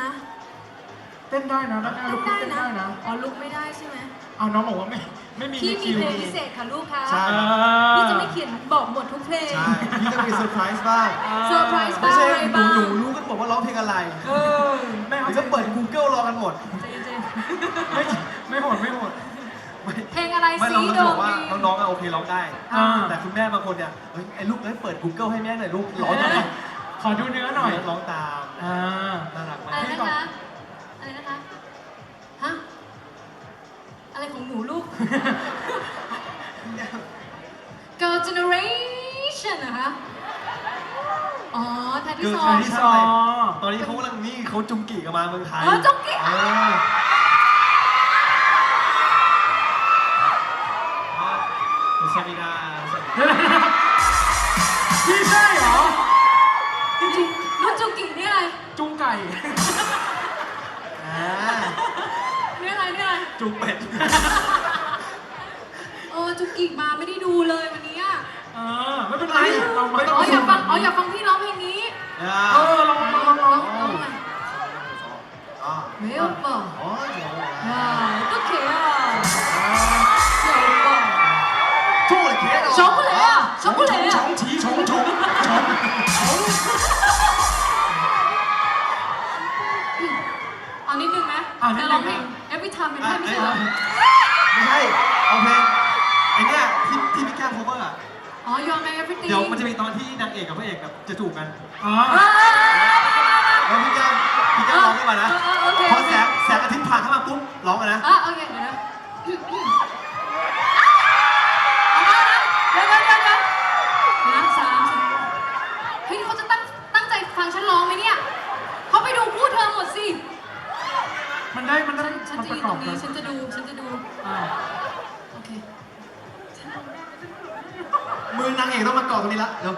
นะ เต้นได้นะด้านหน้าเต้ลูนกได้เต้นนะได้นะอ๋อลุกไม่ได้ใช่ไหมเอาน้องบอกว่าไม่ไม่มีพี่ในมีคิวเพลงพิเศษค่ะลูกคะใช่เออพี่จะไม่เขียนบอกหมดทุกเพลงใช่พี่จะมีเซอร์ไพรส์บ้างเซอร์ไพรส์ไม่บ้างใช่อะไรหนูบ้างหนูรู้กันหมดว่าร้องเพลงอะไรเออไม่หเอารือก็เปิด Google รอกันหมด ใจเย็นไม่ไม่โหดไม่โหด ไม่ๆเพลงอะไรไม่สีเราโดจะบงอกว่าดีน้องๆอะโอเคร้องได้ อ่า แต่คุณแม่บางคนเนี่ยเฮ้ยไอ้ลูกเอ้ยเปิด Google ให้แม่หน่อยลูกร้องหน่อย ขอดูเนื้อหน่อยร้องตามอ่าน่ารักมาอะไรกนะคะ อะไรนะคะ ฮะ อะไรของหนูลูก Girl Generation นะคะ อ๋อแทนที่คือสอใครงที่ที่ชสออบงตอนนี้เขากำลังนี่เขาจุงกีกันมาเมืองไทยอ๋อจุงกิ เออสวัสดีครับ พี่ใช่เหรอ จริงแล้วจุกินี่อะไรจุ้งไก่ อ่านี่อะไรนี่อะไรจุ้งเป็ด เออจุกิมาไม่ได้ดูเลยวันนี้อะเออ ไม่เป็นไร เราไมาอ๋ออยากฟังอ๋ออยากฟังพี่ร้องเพลงนี้อ่าเออเรามาเรามาร้องร้องอะไรอ่าไม่เอาเปล่าอ๋อเดี๋ยวอ่าก็เขียวเขียวเปล่า 초콜릿 ช็อกโกแล งฉีชงชงชงชงเอานิดนึงไหมเอะนิดนึงร้องเพลง every time เป็นอะท่าไม่ใช่เหรอไม่ใช่เอาเพลงไอ้เนี่ยที่ที่พี่แก้ม cover อะอ๋อ you are my everything เดี๋ยวมันจะมีตอนที่นางเอกกับพระเอกแบบจะจูบกันอ๋ออ่าแล้วพี่แก้มพี่แก้มร้องขึ้นมานะเออเออโอเคพอแสงแสงอาทิตย์ผ่านเข้ามาปุ๊บร้องอะนะ อะโอเคเดี๋ยวนะเอามานะเดี๋ยวเดี๋ยวเดี๋ยวเดี๋ยวนะสามสี่เฮ้ยเขาจะตั้งตั้งใจฟังฉันร้องไหมเนี่ยเขาไปดูพูดเธอหมดสิ มันได้มันได้ ฉันฉัน มัน จะ ป ยื ระ น ก ต อ ร บ ง กั นี้ น ฉันจะดูฉันจะดู อ่า โอเค มือ นางเอกต้องมาเกาะตรงนี้ละเดี๋ยว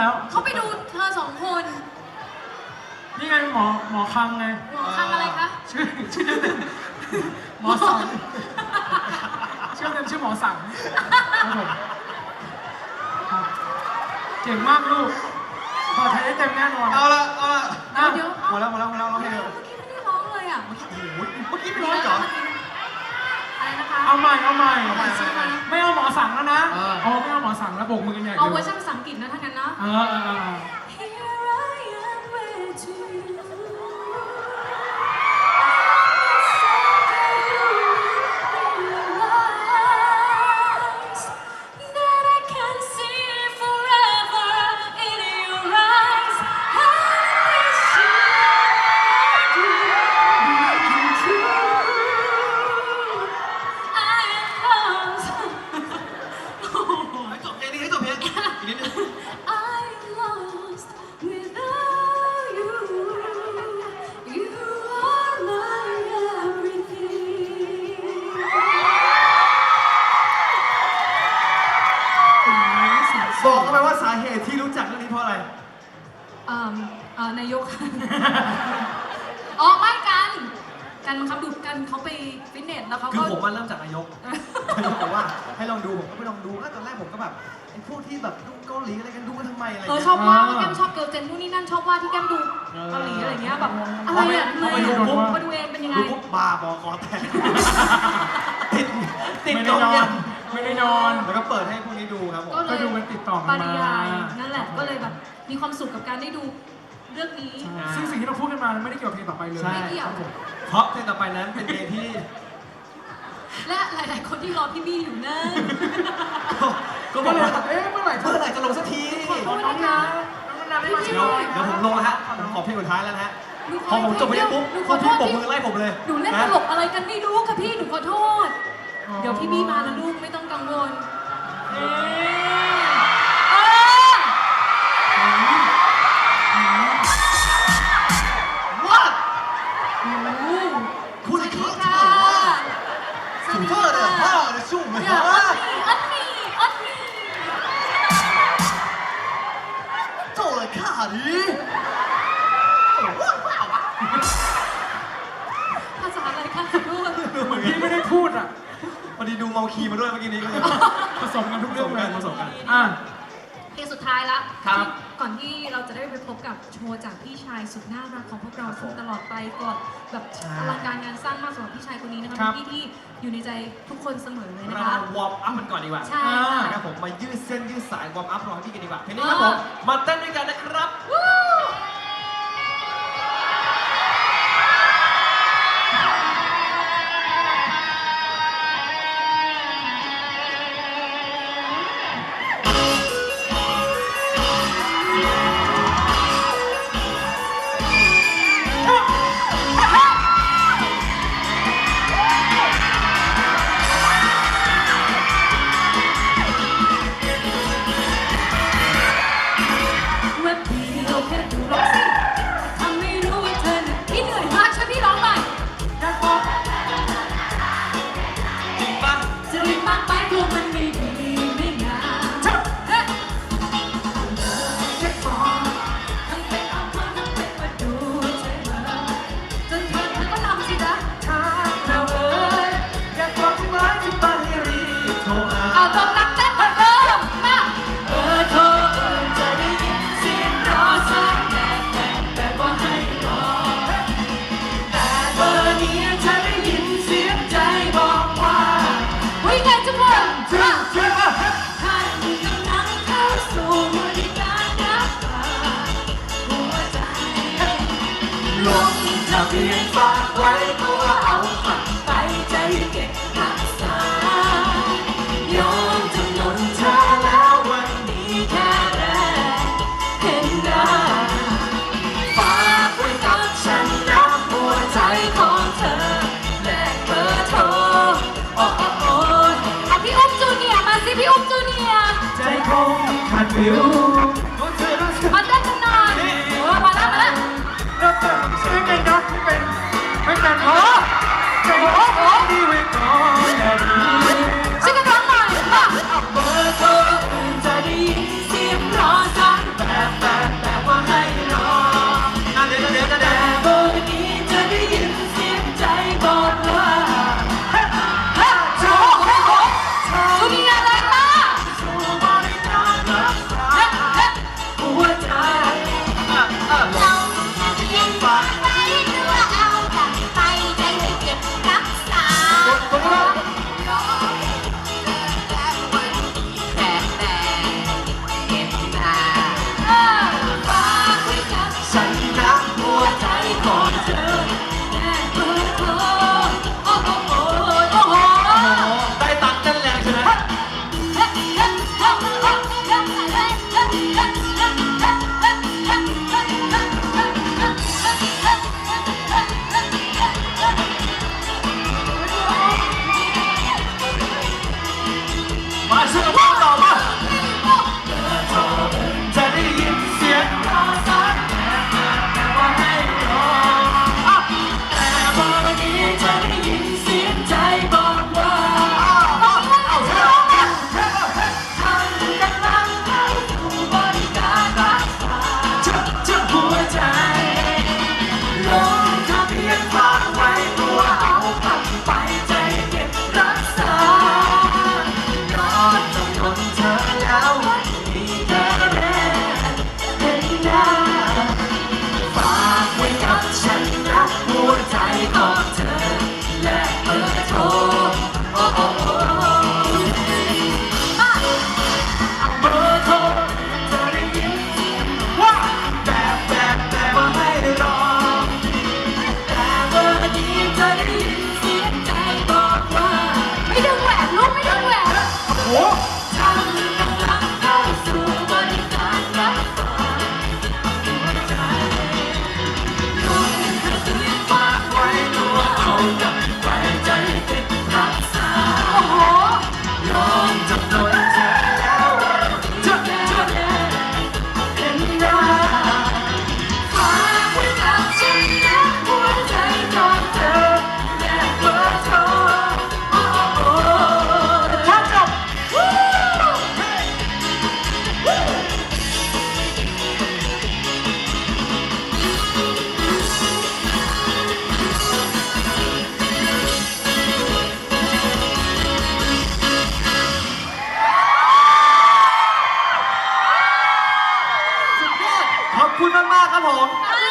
แล้ว เขาไปดูเธอสองคนนี่ไงหมอหมอคังไงหมอคังอะไรคะชื่อชื่อเต็มหมอสังชื่อเต็มชื่อหมอสังครับผมครับเก่งมากลูกพอไทยได้เต็มแน่นอนเอาละเอาละอะเดี๋ยวหมดแล้วหมดแล้วหมดแล้วร้องเพลงเมื่เร็วอกี้ไม่ได้ร้องเลยอะโอ้โหเมื่อกี้ไม่ร้องเหรออะไรนะคะ เอาใหม่เอาใหม่เอาใหม่ใช่ไหมไม่เอาหมอสังแล้วนะเออเอาไม่เอาหมอสังแล้วโบกมือกันใหญ่เอาลยเวอร์ชันภาษาอังกฤษนะถ้างั้นนะเออเออเออานายกอ๋อไม่กัน กันบังคับดูกันเขาไปฟิตเนสแล้วเขาคือก็ ผมมาเริ่มจากนายก นายกบอกว่าให้ลองดูผมก็ไปลองดูอะตอนแรกผมก็แบบไอ้พวกที่แบบดูเกาหลีอะไรกันดูกันทำไมอะไรเออเงี้ยชอบว่าแก้มชอบเกิร์ลเจนพวกนี้นั่นชอบว่าที่แก้มดูเกาหลีอะไรเงี้ยแบบอะไรอะทำไมพอไปดูอะปุ๊บมาดูเองเป็นยังไง ดูปุ๊บบาร์บอคอแตกติดติดไม่กได้องนอเนี่นยไม่ได้นอน แล้วก็เปิดให้พวกนี้ดูครับผม ก็เลยก็ดูกันติดต่อกันปมา ริยายนั่นแหละก็เลยแบบมีความสุขกับการได้ดู เรื่องนี้ซึ่งสิ่งที่เราพูดกันมาไม่ได้เกี่ยวกับเพลงต่อไปเลยใช่ ไม่เกี่ยว ครับผม เพราะเพลงต่อไปนั้นเป็นเพลงที่ และหลายๆ คนที่รอพี่บี้อยู่นั่น ก็บอกว่าเอ๊ะเมื่อไหร่เมื่อไหร่จะลงสักทีขอโทษน้องนะน้องนาไม่มาเดี๋เชียยวร์เดี๋ยวผมลงแล้วฮะผมขอเพลงสุดท้ายแล้วนะฮะหนูขพอผมจบไปนี้ปุ๊บหนูพขวอกโทพี่ษ ปรบที่มือไล่ผมเลยหนูเล่นตลกอะไรกันไม่รู้ค่ะพี่ หนูขอโทษ เดี๋ยวพี่บี้มานะลูกไม่ต้องกังวลเออ เมื่อกี้นี้ก็เลยผสมกันทุกเรื่องเลยผสมกันอะ เพลงสุดท้ายละครับที่ก่อนที่เราจะได้ไปพบกับโชว์จากพี่ชายสุดน่ารักของพวกเราซึ่งตลอดไปก่อนแบบใช่อลังการงานสร้างมากสำหรับพี่ชายคนนี้นะคะครับเป็นพี่ที่อยู่ในใจทุกคนเสมอเลยนะเราคะ มาวอร์มอัพมันก่อนดีกว่าใช่ค่ะนะครับผมมายืดเส้นยืดสายวอร์มอัพรอให้พี่กันดีกว่าเพลงนี้ครับผอ่ามมาเต้นด้วยกันนะครับเยนฝากไว้ตัวเอาฝากไปใจเก็บรักษายอมจำนนเธอแล้ววันนี้แค่แรกเห็นหน้าฝากไว้กับฉันนะหัวใจของเธอและเบอร์โทรโอ้โอ้โอ้เอาพี่อุ้มจูเนียร์มาสิพี่อุ้มจูเนียร์ ใจคงขาดวิว เป็นนะไม่เป็นไม่เป็นโอ้ใจโอ้โหดีไว้ก่ That's what I want. Oh ผม ค่ะ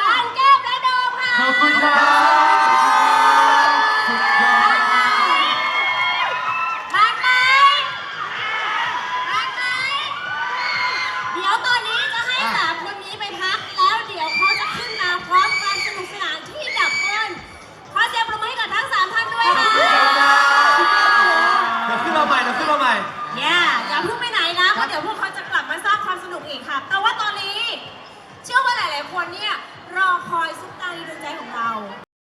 ร้านแก้วและโดมค่ะ ขอบคุณครับ ลายคนเนี่ย